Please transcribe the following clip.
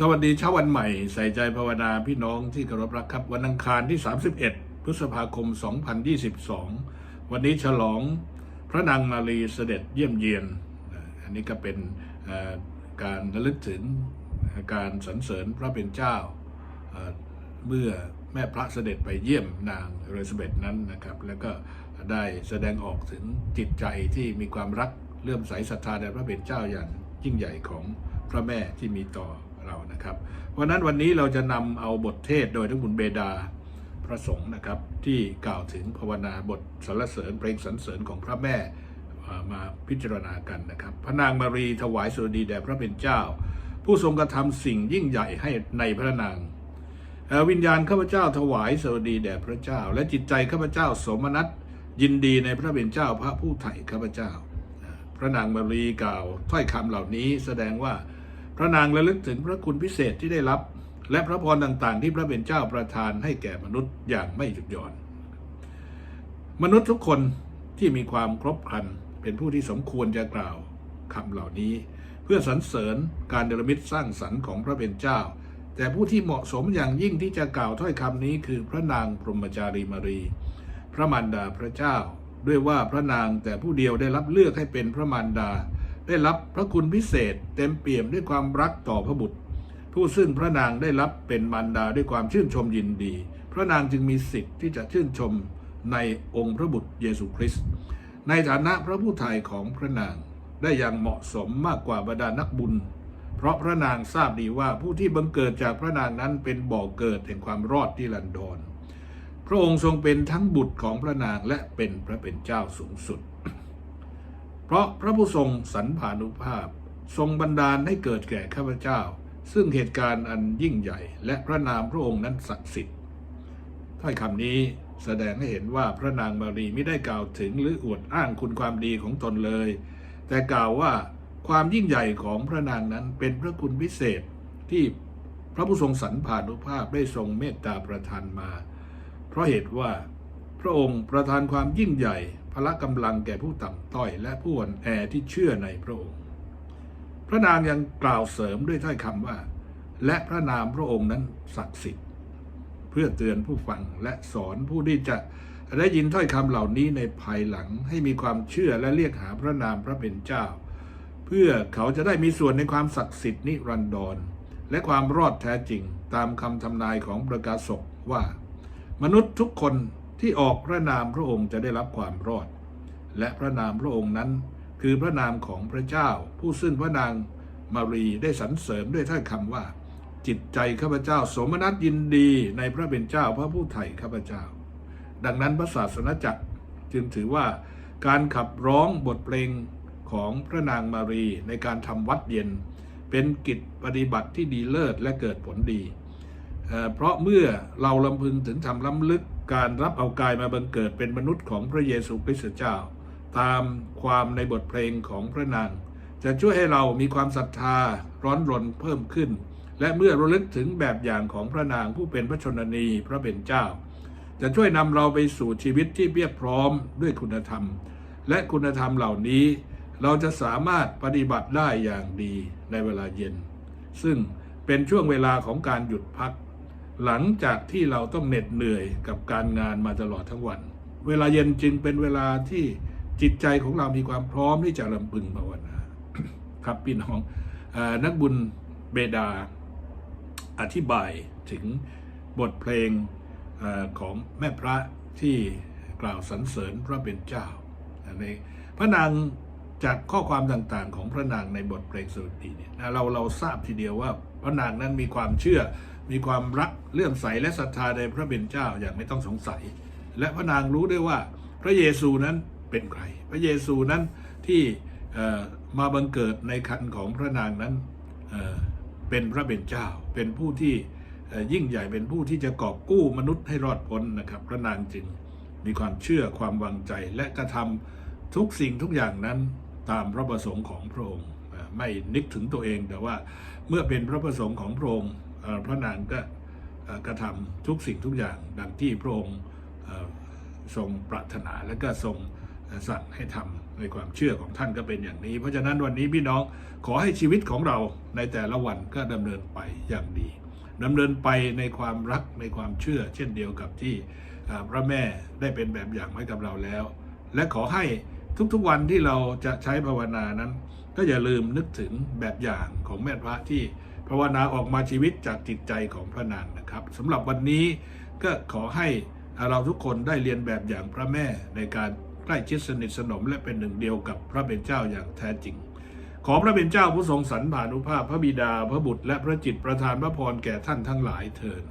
สวัสดีเช้าวันใหม่ใส่ใจภาวนาพี่น้องที่เคารพรักครับ วันอังคารที่ 31 พฤษภาคม 2022 วันนี้ฉลองพระนางมารีเสด็จเยี่ยมเยียน อันนี้ก็เป็นการระลึกถึงการสรรเสริญพระเป็นเจ้าเอ่อเมื่อแม่พระเสด็จไปเยี่ยมนางเอลิซาเบธนั้นนะครับ แล้วก็ได้แสดงออกถึงจิตใจที่มีความรักเลื่อมใสศรัทธาในพระเป็นเจ้าอย่างยิ่งใหญ่ของพระแม่ที่มีต่อ เรานะครับวันนั้นวันนี้เราจะนำเอาบทเทศโดยทั้งบุญเบดาพระสงฆ์นะครับที่กล่าวถึงภาวนาบทสรรเสริญเพลงสรรเสริญของพระแม่มาพิจารณากันนะครับ พระนางมารีถวายสุดีแด่พระเป็นเจ้า ผู้ทรงกระทำสิ่งยิ่งใหญ่ให้ในพระนางเอ่อวิญญาณข้าพเจ้าถวายสวัสดีแด่พระเจ้า และจิตใจข้าพเจ้าสมนัตยินดีในพระเป็นเจ้าพระผู้ไถ่ข้าพเจ้าอ่าพระนางมารีกล่าวถ้อยคำเหล่านี้แสดงว่า พระนางระลึกถึงพระคุณพิเศษที่ได้รับ และพระพรต่างๆ ที่พระเป็นเจ้าประทานให้แก่มนุษย์อย่างไม่หยุดหย่อน มนุษย์ทุกคนที่มีความครบครันเป็นผู้ที่สมควรจะกล่าวคำเหล่านี้ เพื่อสรรเสริญการเดลมิตสร้างสรรค์ของพระเป็นเจ้า แต่ผู้ที่เหมาะสมอย่างยิ่งที่จะกล่าวถ้อยคำนี้คือพระนางพรหมจารีมารี พระมารดาพระเจ้า ด้วยว่าพระนางแต่ผู้เดียวได้รับเลือกให้เป็นพระมารดา ได้รับพระคุณพิเศษ เต็มเปี่ยมด้วยความรักต่อพระบุตร ผู้ซึ่งพระนางได้รับเป็นมารดาด้วยความชื่นชมยินดี พระนางจึงมีสิทธิ์ที่จะชื่นชมในองค์พระบุตรเยซูคริสต์ในฐานะพระผู้ไถ่ของพระนางได้อย่างเหมาะสมมากกว่าบรรดานักบุญ เพราะพระนางทราบดีว่าผู้ที่บังเกิดจากพระนางนั้นเป็นบ่อเกิดแห่งความรอดที่ลันดอนพระองค์ทรงเป็นทั้งบุตรของพระนางและเป็นพระเป็นเจ้าสูงสุด เพราะพระผู้ทรงสรรพานุภาพ ทรงบันดาลให้เกิดแก่ข้าพเจ้า ซึ่งเหตุการณ์อันยิ่งใหญ่ และพระนามพระองค์นั้นศักดิ์สิทธิ์ถ้อยคำนี้แสดงให้เห็นว่าพระนางมารีไม่ได้กล่าวถึงหรืออวดอ้างคุณความดีของตนเลย แต่กล่าวว่าความยิ่งใหญ่ของพระนางนั้นเป็นพระคุณพิเศษที่พระผู้ทรงสรรพานุภาพได้ทรงเมตตาประทานมา เพราะเหตุว่า พระองค์ประทานความยิ่งใหญ่พละกำลังแก่ผู้ต่ำต้อยและผู้อ่อนแอที่เชื่อในพระองค์ พระนางยังกล่าวเสริมด้วยถ้อยคำว่า และพระนามพระองค์นั้นศักดิ์สิทธิ์ เพื่อเตือนผู้ฟังและสอนผู้ที่จะได้ยินถ้อยคำเหล่านี้ในภายหลังให้มีความเชื่อและเรียกหาพระนามพระเป็นเจ้า เพื่อเขาจะได้มีส่วนในความศักดิ์สิทธิ์นิรันดรและความรอดแท้จริงตามคำทำนายของประกาศกว่า มนุษย์ทุกคน ที่ออกพระนามพระองค์จะได้รับความรอด และพระนามพระองค์นั้น คือพระนามของพระเจ้า ผู้ซึ่งพระนางมารีได้สรรเสริญด้วยถ้อยคำว่า จิตใจข้าพเจ้าสมนัตยินดีในพระเป็นเจ้าพระผู้ไถ่ข้าพเจ้า ดังนั้นพระศาสนจักรจึงถือว่าการขับร้องบทเพลงของพระนางมารีในการทำวัดเย็น เป็นกิจปฏิบัติที่ดีเลิศและเกิดผลดีเเพราะเมื่อเราลำพึงถึงทำล้ำลึก การรับเอากายมาบังเกิดเป็นมนุษย์ของพระเยซูคริสต์เจ้า ตามความในบทเพลงของพระนาง จะช่วยให้เรามีความศรัทธาร้อนรนเพิ่มขึ้น และเมื่อระลึกถึงแบบอย่างของพระนางผู้เป็นพระชนนีพระเป็นเจ้า จะช่วยนำเราไปสู่ชีวิตที่เพียบพร้อมด้วยคุณธรรม และคุณธรรมเหล่านี้ เราจะสามารถปฏิบัติได้อย่างดีในเวลาเย็น ซึ่งเป็นช่วงเวลาของการหยุดพัก หลังจากที่เราต้องเหน็ดเหนื่อยกับการงานมาตลอดทั้งวัน เวลาเย็นจึงเป็นเวลาที่จิตใจของเรามีความพร้อมที่จะลำพึงภาวนาครับพี่น้องอนักบุญเบดาอธิบายถึงบทเพลงอของแม่พระที่กล่าวสรรเสริญพระเป็นเจ้าในพระนางจากข้อความต่างๆ ของพระนางในบทเพลงสดุดีเนี่ยเราเราทราบทีเดียวว่าพระนางนั้นมีความเชื่อ มีความรักเลื่อมใสและศรัทธาในพระเป็นเจ้าอย่างไม่ต้องสงสัย และพระนางรู้ด้วยว่าพระเยซูนั้นเป็นใคร พระเยซูนั้นที่มาบังเกิดในคันของพระนางนั้นเเป็นพระเป็นเจ้า เป็นผู้ที่ยิ่งใหญ่เป็นผู้ที่จะกอบกู้มนุษย์ให้รอดพ้นนะครับ พระนางจึงมีความเชื่อความวางใจและกระทำทุกสิ่งทุกอย่างนั้นตามพระประสงค์ของพระองค์ไม่นึกถึงตัวเองแต่ว่าเมื่อเป็นพระประสงค์ของพระองค์ พระนางก็กระทำทุกสิ่งทุกอย่างดังที่พระองค์เอ่อทรงปรารถนาและก็ทรงสั่งให้ทำในความเชื่อของท่านก็เป็นอย่างนี้ เพราะฉะนั้นวันนี้พี่น้องขอให้ชีวิตของเราในแต่ละวันก็ดำเนินไปอย่างดีดำเนินไปในความรักในความเชื่อ เช่นเดียวกับที่พระแม่ได้เป็นแบบอย่างให้กับเราแล้ว และขอให้ทุกๆวันที่เราจะใช้ภาวนานั้น ก็อย่าลืมนึกถึงแบบอย่างของแม่พระที่ ภาวนาออกมาชีวิตจากจิตใจของพระนางนะครับสำหรับวันนี้ก็ขอให้เราทุกคนได้เรียนแบบอย่างพระแม่ในการใกล้ชิดสนิทสนมและเป็นหนึ่งเดียวกับพระเป็นเจ้าอย่างแท้จริง ขอพระเป็นเจ้าผู้ทรงสรรพานุภาพพระบิดาพระบุตรและพระจิตประทานพระพรแก่ท่านทั้งหลายเถิด